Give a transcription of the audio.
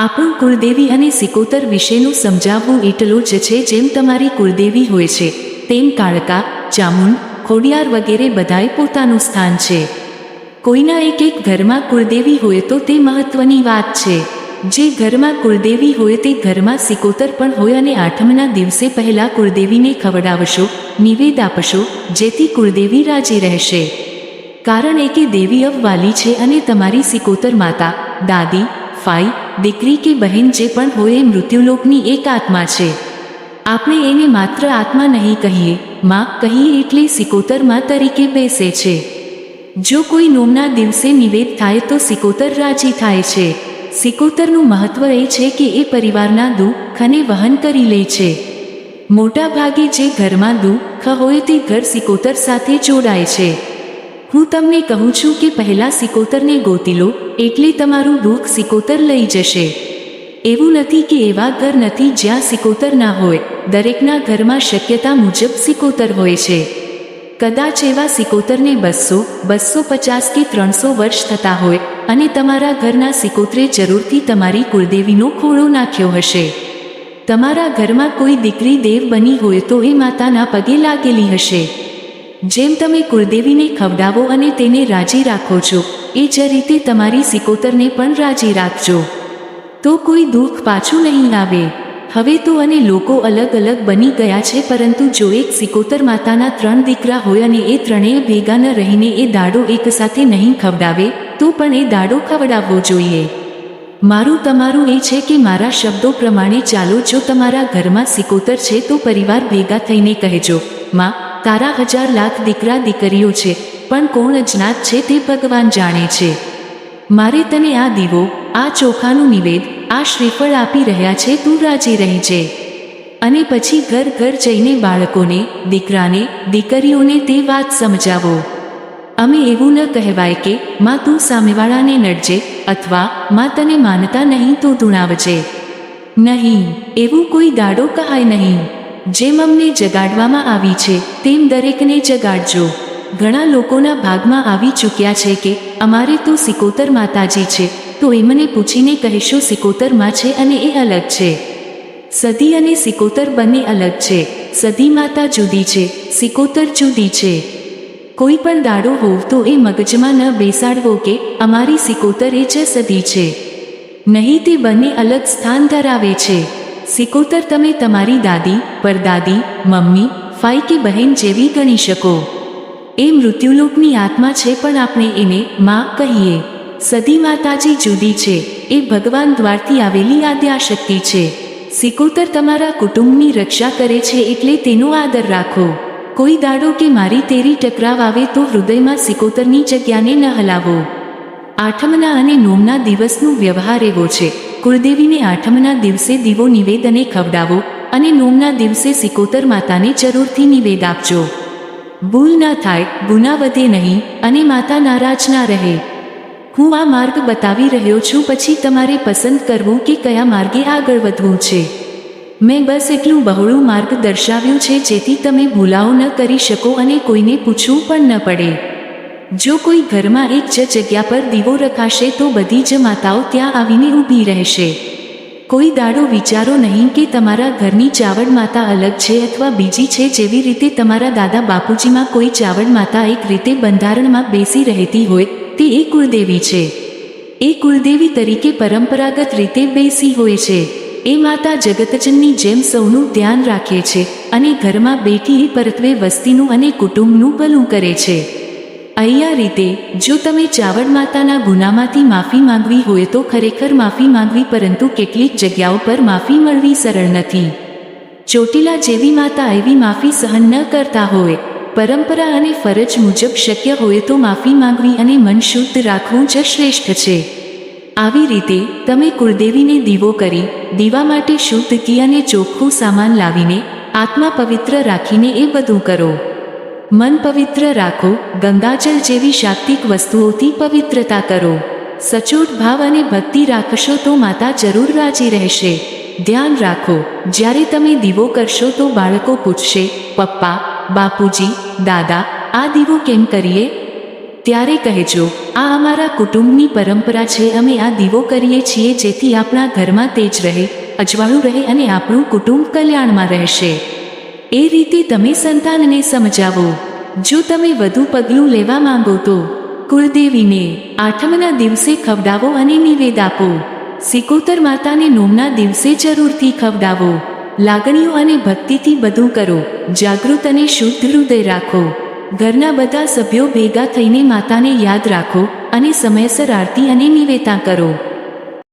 આપણું કુળદેવી અને સિકોતર વિશેનું સમજાવવું એટલું જ છે જેમ તમારી કુળદેવી હોય છે. તેમ કાળકા, ચામુંડ, ખોડિયાર વગેરે બધાએ પોતાનું સ્થાન છે. કોઈના એક એક ઘરમાં કુળદેવી હોય તો તે મહત્વની વાત છે. જે ઘરમાં કુળદેવી હોય તે ઘરમાં સિકોતર પણ હોય અને આઠમના દિવસે પહેલા કુળદેવીને ખવડાવશો, નિવેદ આપશો, જેથી કુળદેવી રાજી રહેશે. કારણ એ કે દેવી અવવાલી છે અને તમારી સિકોતર માતા, દાદી, ફાઈ દીકરી કે બહેન જે પણ હોય એ મૃત્યુલોકની એક આત્મા છે. આપણે એને માત્ર આત્મા નહીં કહીએ, માં કહીએ એટલે સિકોતરમાં તરીકે બેસે છે. જો કોઈ નોમના દિવસે નિવેદ થાય તો સિકોતર રાજી થાય છે. સિકોતરનું મહત્વ એ છે કે એ પરિવારના દુઃખ અને વહન કરી લે છે. મોટા ભાગે જે ઘરમાં દુઃખ હોય તે ઘર સિકોતર સાથે જોડાય છે. હું તમને કહું છું કે પહેલા સિકોતરને ગોતી લો, એટલે તમારું દુઃખ સિકોતર લઈ જશે. એવું નથી કે એવા ઘર નથી જ્યાં સિકોતર ના હોય, દરેકના ઘરમાં શક્યતા મુજબ સિકોતર હોય છે. કદાચ એવા સિકોતરને બસો બસો પચાસ કે ત્રણસો વર્ષ થતા હોય, અને તમારા ઘરના સિકોતરે જરૂરથી તમારી કુળદેવીનો ખોળો નાખ્યો હશે. તમારા ઘરમાં કોઈ દીકરી દેવ બની હોય તો એ માતાના પગે લાગેલી હશે. જેમ તમે કુળદેવીને ખવડાવો અને તેને રાજી રાખો છો, એ જ રીતે તમારી સિકોતરને પણ રાજી રાખજો. તો કોઈ દુઃખ પાછું નહીં આવે હવે તો અને લોકો અલગ અલગ બની ગયા છે, પરંતુ જો એક સિકોતર માતાના ત્રણ દીકરા હોય અને એ ત્રણેય ભેગા ન રહીને એ દાડો એક સાથે નહીં ખવડાવે, તો પણ એ દાડો ખવડાવવો જોઈએ. મારું તમારું એ છે કે મારા શબ્દો પ્રમાણે ચાલો, જો તમારા ઘરમાં સિકોતર છે તો પરિવાર ભેગા થઈને કહેજો, માં તારા હજાર લાખ દીકરા દીકરીઓ છે, પણ કોણ અજ્ઞાત છે તે ભગવાન જાણે છે. મારે તને આ દીવો, આ ચોખાનું નિવેદ, આ શ્રીફળ આપી રહ્યા છે તું રાજી રહેજે. અને પછી ઘર ઘર જઈને બાળકોને, દીકરાને, દીકરીઓને તે વાત સમજાવો. અમે એવું ન કહેવાય કે, માં તું સામેવાળાને નડજે, અથવા માં તને માનતા નહીં તો ધૂણાવજે. નહીં, એવું કોઈ દાડો કહાય નહીં. જેમ અમને જગાડવામાં આવી છે, તેમ દરેકને જગાડજો. ઘણા લોકોના ભાગમાં આવી ચૂક્યા છે કે, અમારે તો સિકોતર માતાજી છે, તો એમને પૂછીને કહેશો સિકોતરમાં છે અને એ અલગ છે. સદી અને સિકોતર બંને અલગ છે. સદી માતા જુદી છે, સિકોતર જુદી છે. કોઈ પણ દાડો હોવ તો એ મગજમાં ન બેસાડવો કે, અમારી સિકોતર એ જ સદી છે. નહીં તે બંને અલગ સ્થાન ધરાવે છે. સિકોતર તમે તમારી દાદી પરદાદી મમ્મી, ફાઈ કે બહેન જેવી ગણી શકો. એ મૃત્યુલોકની આત્મા છે પણ આપણે એને માં કહીએ. સદી માતાજી જુદી છે. એ ભગવાન દ્વારથી આવેલી આદ્યાશક્તિ છે. સિકોતર તમારા કુટુંબની રક્ષા કરે છે એટલે તેનો આદર રાખો. કોઈ દાડો કે મારી તેરી ટકરાવ આવે તો હૃદયમાં સિકોતરની જગ્યાને ન હલાવો. આઠમના અને નોમના દિવસનું વ્યવહાર એવો છે. કુળદેવીને આઠમના દિવસે દીવો નિવેદને ખવડાવો અને નોમના દિવસે સિકોતર માતાને જરૂરથી નિવેદ આપજો. ભૂલ ના થાય, ગુના વધે નહીં અને માતા નારાજ ના રહે. હું આ માર્ગ બતાવી રહ્યો છું, પછી તમારે પસંદ કરવું કે કયા માર્ગે આગળ વધવું છે. મેં બસ એટલું બહોળું માર્ગ દર્શાવ્યું છે, જેથી તમે ભૂલાઓ ન કરી શકો અને કોઈને પૂછવું પણ ન પડે. જો કોઈ ઘરમાં એક જ જગ્યા પર દીવો રખાશે, તો બધી જ માતાઓ ત્યાં આવીને ઊભી રહેશે. કોઈ દાડો વિચારો નહીં કે તમારા ઘરની ચાવડ માતા અલગ છે અથવા બીજી છે જેવી રીતે તમારા દાદા બાપુજીમાં કોઈ ચાવડ માતા એક રીતે બંધારણમાં બેસી રહેતી હોય, તે એ કુળદેવી છે. એ કુળદેવી તરીકે પરંપરાગત રીતે બેસી હોય છે. એ માતા જગતજનની જેમ સૌનું ધ્યાન રાખે છે અને ઘરમાં બેઠી પરત્વે વસ્તીનું અને કુટુંબનું ભલું કરે છે. અહીંયા રીતે, જો તમે ચાવડ માતાના ગુનામાંથી માફી માંગવી હોય તો ખરેખર માફી માંગવી પરંતુ કેટલીક જગ્યાઓ પર માફી મળવી સરળ નથી. ચોટીલા જેવી માતા એવી માફી સહન ન કરતા હોય. પરંપરા અને ફરજ મુજબ શક્ય હોય તો માફી માંગવી અને મન શુદ્ધ રાખવું જ શ્રેષ્ઠ છે. આવી રીતે, તમે કુળદેવીને દીવો કરી, દીવા માટે શુદ્ધ ઘી અને ચોખ્ખું સામાન લાવીને, આત્મા પવિત્ર રાખીને એ બધું કરો. મન પવિત્ર રાખો, ગંગાજળ જેવી શાક્તિક વસ્તુઓથી પવિત્રતા કરો. સચોટ ભાવ અને ભક્તિ રાખશો તો માતા જરૂર રાજી રહેશે. ધ્યાન રાખો, જ્યારે તમે દીવો કરશો તો બાળકો પૂછશે, પપ્પા, બાપુજી, દાદા, આ દીવો કેમ કરીએ? ત્યારે કહેજો, આ અમારા કુટુંબની પરંપરા છે, અમે આ દીવો કરીએ છીએ જેથી આપણા ઘરમાં તેજ રહે, અજવાળું રહે અને આપણું કુટુંબ કલ્યાણમાં રહેશે. એ રીતે તમે સંતાનને સમજાવો. જો તમે વધુ પગલું લેવા માંગો તો, કુળદેવીને આઠમના દિવસે ખવડાવો અને નિવેદ આપો. સિકોતર માતાને નોમના દિવસે જરૂરથી ખવડાવો. લાગણીઓ અને ભક્તિથી બધું કરો. જાગૃત અને શુદ્ધ હૃદય રાખો. ઘરના બધા સભ્યો ભેગા થઈને માતાને યાદ રાખો અને સમયસર આરતી અને નિવેતા કરો.